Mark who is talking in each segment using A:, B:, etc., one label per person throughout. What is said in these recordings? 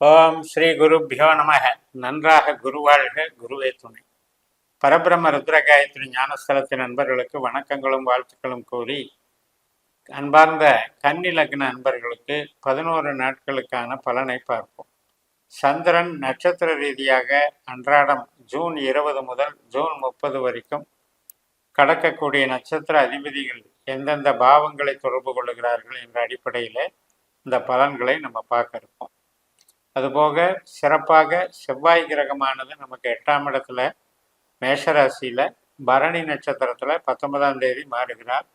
A: ஓம் ஸ்ரீ குருபியோ நமக நன்றாக குருவாழ்க குருவே துணை. பரபிரம்ம ருத்ர காயத்ரி ஞானஸ்தலத்தின் நண்பர்களுக்கு வணக்கங்களும் வாழ்த்துக்களும் கூறி அன்பார்ந்த கன்னி லக்ன பதினோரு நாட்களுக்கான பலனை பார்ப்போம். சந்திரன் நட்சத்திர ரீதியாக அன்றாடம் ஜூன் இருபது முதல் ஜூன் முப்பது வரைக்கும் கடக்கக்கூடிய நட்சத்திர அதிபதிகள் எந்தெந்த பாவங்களை தொடர்பு கொள்ளுகிறார்கள் என்ற அடிப்படையில் இந்த பலன்களை நம்ம பார்க்க இருப்போம். அதுபோக சிறப்பாக செவ்வாய் கிரகமானது நமக்கு எட்டாம் இடத்துல மேஷராசியில் பரணி நட்சத்திரத்தில் பத்தொன்பதாம் தேதி மாறுகிறார்.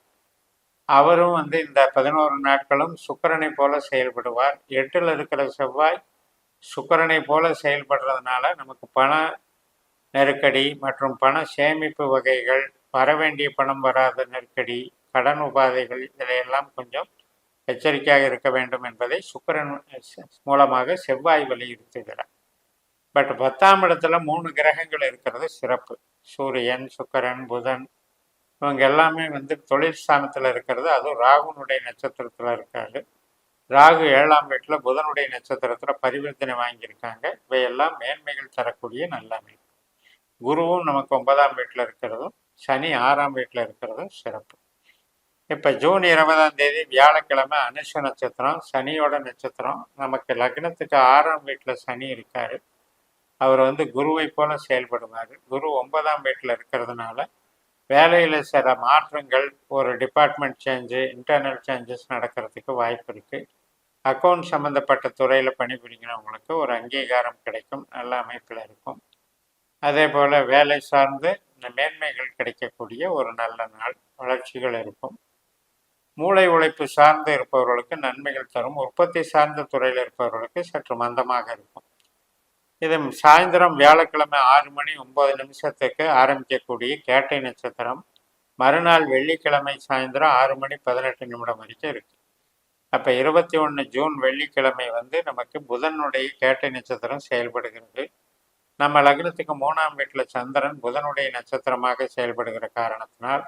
A: அவரும் வந்து இந்த பதினோரு நாட்களும் சுக்கரனை போல செயல்படுவார். எட்டில் இருக்கிற செவ்வாய் சுக்கரனை போல செயல்படுறதுனால நமக்கு பண நெருக்கடி மற்றும் பண சேமிப்பு வகைகள் வர வேண்டிய பணம் வராத நெருக்கடி கடன் உபாதைகள் இதிலையெல்லாம் கொஞ்சம் எச்சரிக்கையாக இருக்க வேண்டும் என்பதை சுக்கிரன் மூலமாக செவ்வாய் வலியுறுத்துகிறார். பட் பத்தாம் இடத்துல மூணு கிரகங்கள் இருக்கிறது. சிறப்பு. சூரியன் சுக்கரன் புதன் இவங்க எல்லாமே வந்து தொழில் ஸ்தானத்தில் இருக்கிறது. அதுவும் ராகுனுடைய நட்சத்திரத்தில் இருக்காரு ராகு ஏழாம் வீட்டில் புதனுடைய நட்சத்திரத்தில் பரிவர்த்தனை வாங்கியிருக்காங்க. இவையெல்லாம் மேன்மைகள் தரக்கூடிய நல்ல அமைப்பு. குருவும் நமக்கு ஒன்பதாம் வீட்டில் இருக்கிறதும் சனி ஆறாம் வீட்டில் இருக்கிறதும் சிறப்பு. இப்போ ஜூன் இருபதாம் தேதி வியாழக்கிழமை அனுஷ நட்சத்திரம் சனியோட நட்சத்திரம். நமக்கு லக்னத்துக்கு ஆறாம் வீட்டில் சனி இருக்கார். அவர் வந்து குருவை போல செயல்படுவார். குரு ஒன்பதாம் வீட்டில் இருக்கிறதுனால வேலையில் சில மாற்றங்கள் ஒரு டிபார்ட்மெண்ட் சேஞ்சு இன்டர்னல் சேஞ்சஸ் நடக்கிறதுக்கு வாய்ப்பு இருக்குது அக்கௌண்ட் சம்மந்தப்பட்ட துறையில் பணிபுரிக்கிறவங்களுக்கு ஒரு அங்கீகாரம் கிடைக்கும். நல்ல அமைப்பில் இருக்கும். அதே போல் வேலை சார்ந்து இந்த மேன்மைகள் கிடைக்கக்கூடிய ஒரு நல்ல நாள் வளர்ச்சிகள் இருக்கும். மூளை உழைப்பு சார்ந்து இருப்பவர்களுக்கு நன்மைகள் தரும் உற்பத்தி சார்ந்த துறையில் இருப்பவர்களுக்கு சற்று மந்தமாக இருக்கும். இது சாயந்தரம் வியாழக்கிழமை ஆறு மணி ஒன்பது நிமிஷத்துக்கு ஆரம்பிக்கக்கூடிய கேட்டை நட்சத்திரம் மறுநாள் வெள்ளிக்கிழமை சாயந்தரம் ஆறு மணி பதினெட்டு நிமிடம் வரைக்கும் இருக்கு. அப்போ இருபத்தி ஒன்று ஜூன் வெள்ளிக்கிழமை வந்து நமக்கு புதனுடைய கேட்டை நட்சத்திரம் செயல்படுகிறது. நம்ம லக்னத்துக்கு மூணாம் வீட்டில் சந்திரன் புதனுடைய நட்சத்திரமாக செயல்படுகிற காரணத்தினால்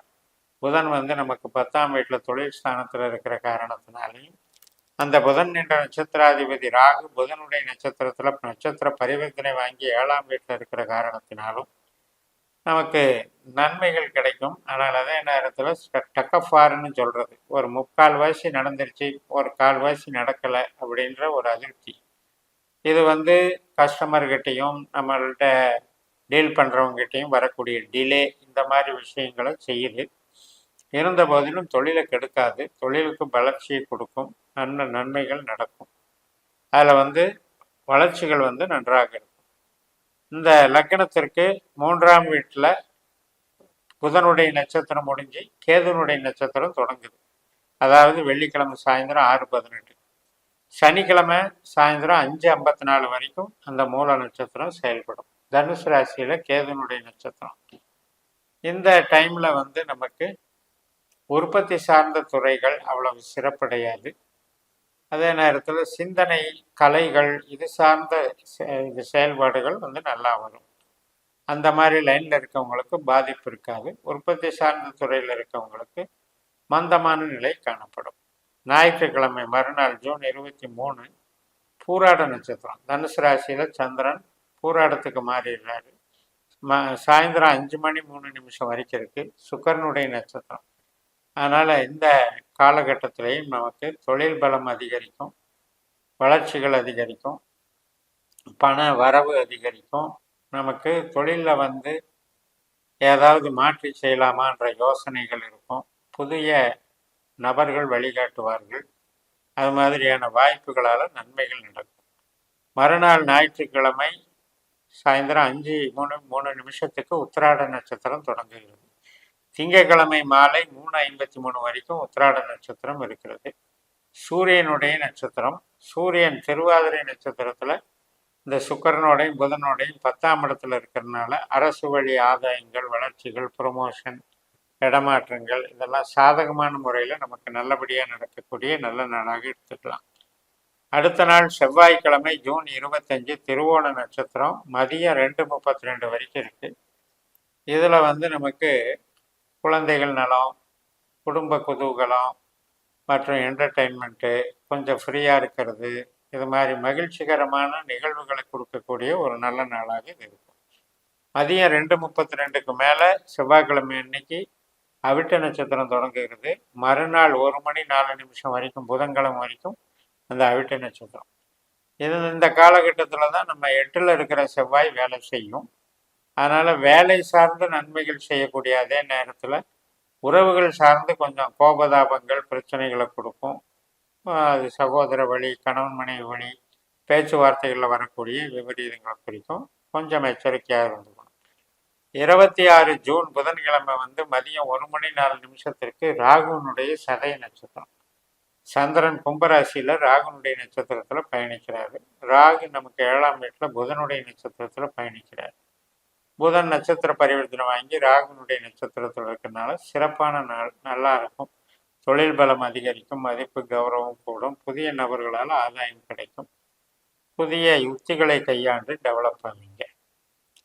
A: புதன் வந்து நமக்கு பத்தாம் வீட்டில் தொழில் ஸ்தானத்தில் இருக்கிற காரணத்தினாலையும் அந்த புதன் என்ற நட்சத்திராதிபதி ராகு புதனுடைய நட்சத்திரத்தில் நட்சத்திர பரிவர்த்தனை வாங்கி ஏழாம் வீட்டில் இருக்கிற காரணத்தினாலும் நமக்கு நன்மைகள் கிடைக்கும். ஆனால் அதே நேரத்தில் டக்கஃபார்னு சொல்கிறது ஒரு முக்கால் வாசி நடந்துருச்சு ஒரு கால் வாசி நடக்கலை அப்படின்ற ஒரு அதிருப்தி. இது வந்து கஸ்டமர்கிட்டையும் நம்மள்கிட்ட டீல் பண்ணுறவங்ககிட்டையும் வரக்கூடிய டிலே இந்த மாதிரி விஷயங்களை செய்யுது. இருந்த போதிலும் தொழிலை கெடுக்காது. தொழிலுக்கு வளர்ச்சியை கொடுக்கும். நல்ல நன்மைகள் நடக்கும். அதில் வந்து வளர்ச்சிகள் வந்து நன்றாக இருக்கும். இந்த லக்கணத்திற்கு மூன்றாம் வீட்டில் புதனுடைய நட்சத்திரம் முடிஞ்சு கேதுனுடைய நட்சத்திரம் தொடங்குது. அதாவது வெள்ளிக்கிழமை சாயந்தரம் ஆறு பதினெட்டு. சனிக்கிழமை சாயந்தரம் அஞ்சு ஐம்பத்தி நாலு வரைக்கும் அந்த மூல நட்சத்திரம் செயல்படும். தனுசு ராசியில் கேதுனுடைய நட்சத்திரம். இந்த டைமில் வந்து நமக்கு உற்பத்தி சார்ந்த துறைகள் அவ்வளவு சிறப்படையாது. அதே நேரத்தில் சிந்தனை கலைகள் இது சார்ந்த இது செயல்பாடுகள் வந்து நல்லா வரும். அந்த மாதிரி லைனில் இருக்கவங்களுக்கு பாதிப்பு இருக்காது. உற்பத்தி சார்ந்த துறையில் இருக்கவங்களுக்கு மந்தமான நிலை காணப்படும். ஞாயிற்றுக்கிழமை மறுநாள் ஜூன் இருபத்தி மூணு பூராட நட்சத்திரம். தனுசு ராசியில் சந்திரன் பூராடத்துக்கு மாறிடுறாரு. ம சாயந்தரம் அஞ்சு மணி மூணு நிமிஷம் வரைக்கும் இருக்குது சுக்கரனுடைய நட்சத்திரம். அதனால் இந்த காலகட்டத்திலையும் நமக்கு தொழில் பலம் அதிகரிக்கும் வளர்ச்சிகள் அதிகரிக்கும் பண வரவு அதிகரிக்கும். நமக்கு தொழிலில் வந்து ஏதாவது மாற்றி செய்யலாமான்ற யோசனைகள் இருக்கும். புதிய நபர்கள் வழிகாட்டுவார்கள். அது மாதிரியான வாய்ப்புகளால் நன்மைகள் நடக்கும். மறுநாள் ஞாயிற்றுக்கிழமை சாயந்தரம் அஞ்சு மூணு மூணு நிமிஷத்துக்கு உத்திராட நட்சத்திரம் தொடங்குகிறது. திங்கக்கிழமை மாலை மூணு ஐம்பத்தி மூணு வரைக்கும் உத்திராட நட்சத்திரம் இருக்கிறது. சூரியனுடைய நட்சத்திரம். சூரியன் திருவாதிரை நட்சத்திரத்தில் இந்த சுக்கரனோடையும் புதனோடையும் பத்தாம் இடத்துல இருக்கிறதுனால அரசு வழி ஆதாயங்கள் வளர்ச்சிகள் ப்ரொமோஷன் இடமாற்றங்கள் இதெல்லாம் சாதகமான முறையில் நமக்கு நல்லபடியாக நடக்கக்கூடிய நல்ல நாளாக எடுத்துக்கலாம். அடுத்த நாள் செவ்வாய்க்கிழமை ஜூன் இருபத்தஞ்சு திருவோண நட்சத்திரம். மதியம் ரெண்டு முப்பத்தி ரெண்டு வரைக்கும் இருக்குது இதில் வந்து நமக்கு குழந்தைகள் நலம் குடும்ப குதூகலம் மற்றும் என்டர்டெயின்மெண்ட்டு கொஞ்சம் ஃப்ரீயாக இருக்கிறது. இது மாதிரி மகிழ்ச்சிகரமான நிகழ்வுகளை கொடுக்கக்கூடிய ஒரு நல்ல நாளாக இது இருக்கும். மதியம் ரெண்டு முப்பத்தி ரெண்டுக்கு மேலே செவ்வாய்க்கிழமை அன்னைக்கு அவிட்ட நட்சத்திரம் தொடங்குகிறது. மறுநாள் ஒரு மணி நாலு நிமிஷம் வரைக்கும் புதன்கிழமை வரைக்கும் அந்த அவிட்ட நட்சத்திரம். இது இந்த காலகட்டத்தில் தான் நம்ம எட்டில் இருக்கிற செவ்வாய் வேலை செய்யும். அதனால் வேலை சார்ந்த நன்மைகள் செய்யக்கூடிய அதே நேரத்தில் உறவுகள் சார்ந்து கொஞ்சம் கோபதாபங்கள் பிரச்சனைகளை கொடுக்கும். அது சகோதர வழி கணவன் மனைவி வழி பேச்சுவார்த்தைகளில் வரக்கூடிய விபரீதங்களை குறிக்கும். கொஞ்சம் எச்சரிக்கையாக இருந்துக்கணும். இருபத்தி ஆறு ஜூன் புதன்கிழமை வந்து மதியம் ஒரு மணி நாலு நிமிஷத்திற்கு ராகுனுடைய சதய நட்சத்திரம். சந்திரன் கும்பராசியில் ராகுனுடைய நட்சத்திரத்தில் பயணிக்கிறாரு. ராகு நமக்கு ஏழாம் வீட்டில் புதனுடைய நட்சத்திரத்தில் பயணிக்கிறார். புதன் நட்சத்திர பரிவர்த்தனை வாங்கி ராகுனுடைய நட்சத்திரத்தில் இருக்கிறதுனால சிறப்பான நாள் நல்லா இருக்கும். தொழில் பலம் அதிகரிக்கும் மதிப்பு கௌரவம் கூடும் புதிய நபர்களால் ஆதாயம் கிடைக்கும். புதிய யுக்திகளை கையாண்டு டெவலப் பண்ணுவீங்க.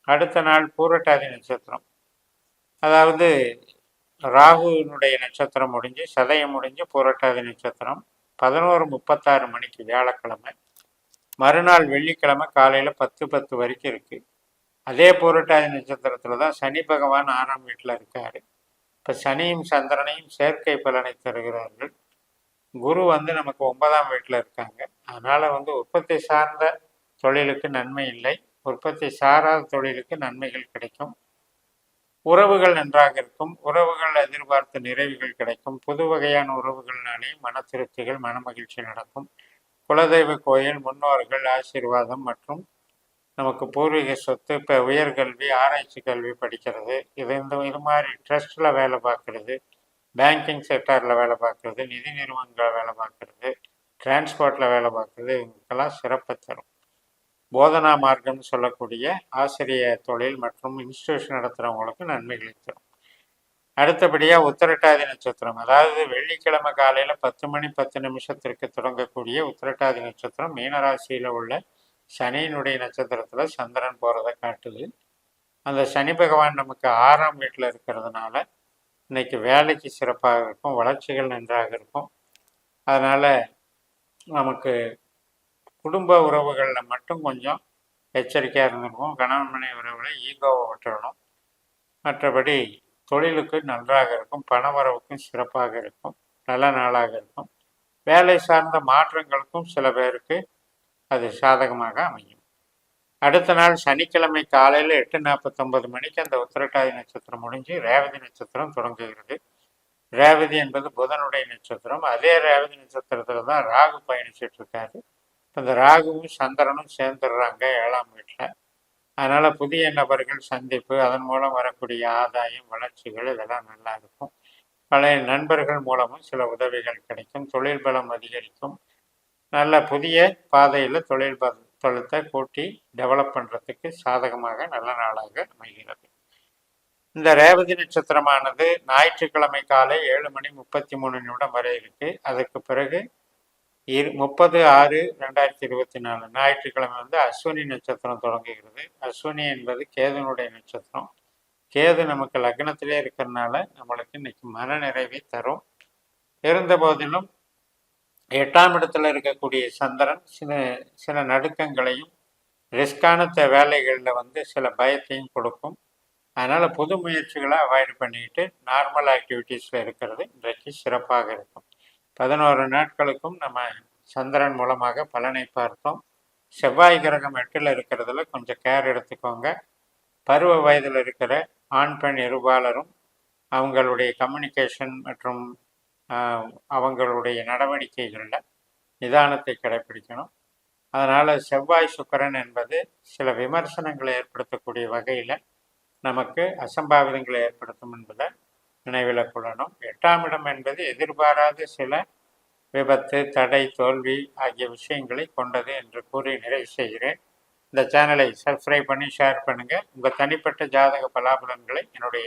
A: அடுத்த நாள் பூரட்டாதி நட்சத்திரம். அதாவது ராகுனுடைய நட்சத்திரம் முடிஞ்சு சதயம் முடிஞ்சு பூரட்டாதி நட்சத்திரம். பதினோரு முப்பத்தாறு மணிக்கு வியாழக்கிழமை. மறுநாள் வெள்ளிக்கிழமை காலையில் பத்து பத்து வரைக்கும் இருக்குது அதே பூரட்டாதி நட்சத்திரத்தில் தான் சனி பகவான் ஆறாம் வீட்டில் இருக்கார். இப்போ சனியும் சந்திரனையும் செயற்கை பலனை தருகிறார்கள். குரு வந்து நமக்கு ஒன்பதாம் வீட்டில் இருக்காங்க. அதனால் வந்து உற்பத்தி சார்ந்த தொழிலுக்கு நன்மை இல்லை. உற்பத்தி சாராத தொழிலுக்கு நன்மைகள் கிடைக்கும். உறவுகள் நன்றாக இருக்கும். உறவுகள் எதிர்பார்த்த நிறைவுகள் கிடைக்கும். புது வகையான உறவுகள்னாலே மன திருப்திகள் மன மகிழ்ச்சி நடக்கும். குலதெய்வ கோயில் முன்னோர்கள் ஆசீர்வாதம் மற்றும் நமக்கு பூர்வீக சொத்து இப்போ உயர்கல்வி ஆராய்ச்சி கல்வி படிக்கிறது. இது இந்த இது மாதிரி ட்ரஸ்ட்டில் வேலை பார்க்குறது. பேங்கிங் செக்டாரில் வேலை பார்க்குறது. நிதி நிறுவனங்களில் வேலை பார்க்குறது. டிரான்ஸ்போர்ட்டில் வேலை பார்க்குறது. இவங்களுக்கெல்லாம் சிறப்பு தரும். போதனா மார்க்கம்னு சொல்லக்கூடிய ஆசிரிய தொழில் மற்றும் இன்ஸ்டியூஷன் நடத்துகிறவங்களுக்கு நன்மைகளை தரும். அடுத்தபடியாக உத்திரட்டாதி நட்சத்திரம். அதாவது வெள்ளிக்கிழமை காலையில் பத்து மணி பத்து நிமிஷத்திற்கு தொடங்கக்கூடிய உத்திரட்டாதி நட்சத்திரம். மீனராசியில் உள்ள சனியினுடைய நட்சத்திரத்தில் சந்திரன் போகிறத காட்டுது. அந்த சனி பகவான் நமக்கு ஆறாம் வீட்டில் இருக்கிறதுனால இன்னைக்கு வேலைக்கு சிறப்பாக இருக்கும் வளர்ச்சிகள் நன்றாக இருக்கும். அதனால் நமக்கு குடும்ப உறவுகளில் மட்டும் கொஞ்சம் எச்சரிக்கையாக இருந்திருக்கும் கணவன் மனை உறவுகளை ஈகோவை விட்டுறணும். மற்றபடி தொழிலுக்கு நன்றாக இருக்கும் பணவரவுக்கும் சிறப்பாக இருக்கும் நல்ல நாளாக இருக்கும். வேலை சார்ந்த மாற்றங்களுக்கும் சில பேருக்கு அது சாதகமாக அமையும். அடுத்த நாள் சனிக்கிழமை காலையில் எட்டு நாற்பத்தொன்பது மணிக்கு அந்த உத்திரட்டாதி நட்சத்திரம் முடிஞ்சு ரேவதி நட்சத்திரம் தொடங்குகிறது. ரேவதி என்பது புதனுடைய நட்சத்திரம். அதே ரேவதி நட்சத்திரத்தில் தான் ராகு பயணிச்சுட்டு இருக்காரு. இந்த ராகுவும் சந்திரனும் சேர்ந்துடுறாங்க ஏழாம் வீட்டில் அதனால் புதிய நபர்கள் சந்திப்பு அதன் மூலம் வரக்கூடிய ஆதாயம் வளர்ச்சிகள் இதெல்லாம் நல்லா இருக்கும். பழைய நண்பர்கள் மூலமும் சில உதவிகள் கிடைக்கும். தொழில் பலம் அதிகரிக்கும். நல்ல புதிய பாதையில் தொழில் தொழிலத்தை கூட்டி டெவலப் பண்ணுறதுக்கு சாதகமாக நல்ல நாளாக அமைகிறது. இந்த ரேவதி நட்சத்திரமானது ஞாயிற்றுக்கிழமை காலை ஏழு மணி முப்பத்தி மூணு நிமிடம் வரை இருக்கு. அதுக்கு பிறகு இரு முப்பது ஆறு ரெண்டாயிரத்தி இருபத்தி நாலு ஞாயிற்றுக்கிழமை வந்து அஸ்வினி நட்சத்திரம் தொடங்குகிறது. அஸ்வினி என்பது கேதுனுடைய நட்சத்திரம். கேது நமக்கு லக்னத்திலே இருக்கிறதுனால நம்மளுக்கு இன்னைக்கு மன நிறைவை தரும். இருந்த போதிலும் எட்டாம் இடத்துல இருக்கக்கூடிய சந்திரன் சில சில நடுக்கங்களையும் ரிஸ்கான வேலைகளில் வந்து சில பயத்தையும் கொடுக்கும். அதனால் புது முயற்சிகளை அவாய்ட் பண்ணிக்கிட்டு நார்மல் ஆக்டிவிட்டீஸில் இருக்கிறது இன்றைக்கு சிறப்பாக இருக்கும். பதினோரு நாட்களுக்கும் நம்ம சந்திரன் மூலமாக பலனை பார்த்தோம். செவ்வாய் கிரகம் எட்டில் இருக்கிறதுல கொஞ்சம் கேர் எடுத்துக்கோங்க. பருவ வயதில் இருக்கிற ஆண் பெண் இருபாலரும் அவங்களுடைய கம்யூனிகேஷன் மற்றும் அவங்களுடைய நடவடிக்கைகளில் நிதானத்தை கடைபிடிக்கணும் அதனால் செவ்வாய் சுக்கரன் என்பது சில விமர்சனங்களை ஏற்படுத்தக்கூடிய வகையில் நமக்கு அசம்பாவிதங்களை ஏற்படுத்தும் என்பதை நினைவில் கொள்ளணும். எட்டாம் இடம் என்பது எதிர்பாராத சில விபத்து தடை தோல்வி ஆகிய விஷயங்களை கொண்டது என்று கூறி நிறைவு செய்கிறேன். இந்த சேனலை சப்ஸ்கிரைப் பண்ணி ஷேர் பண்ணுங்கள் உங்கள் தனிப்பட்ட ஜாதக பலாபலன்களை என்னுடைய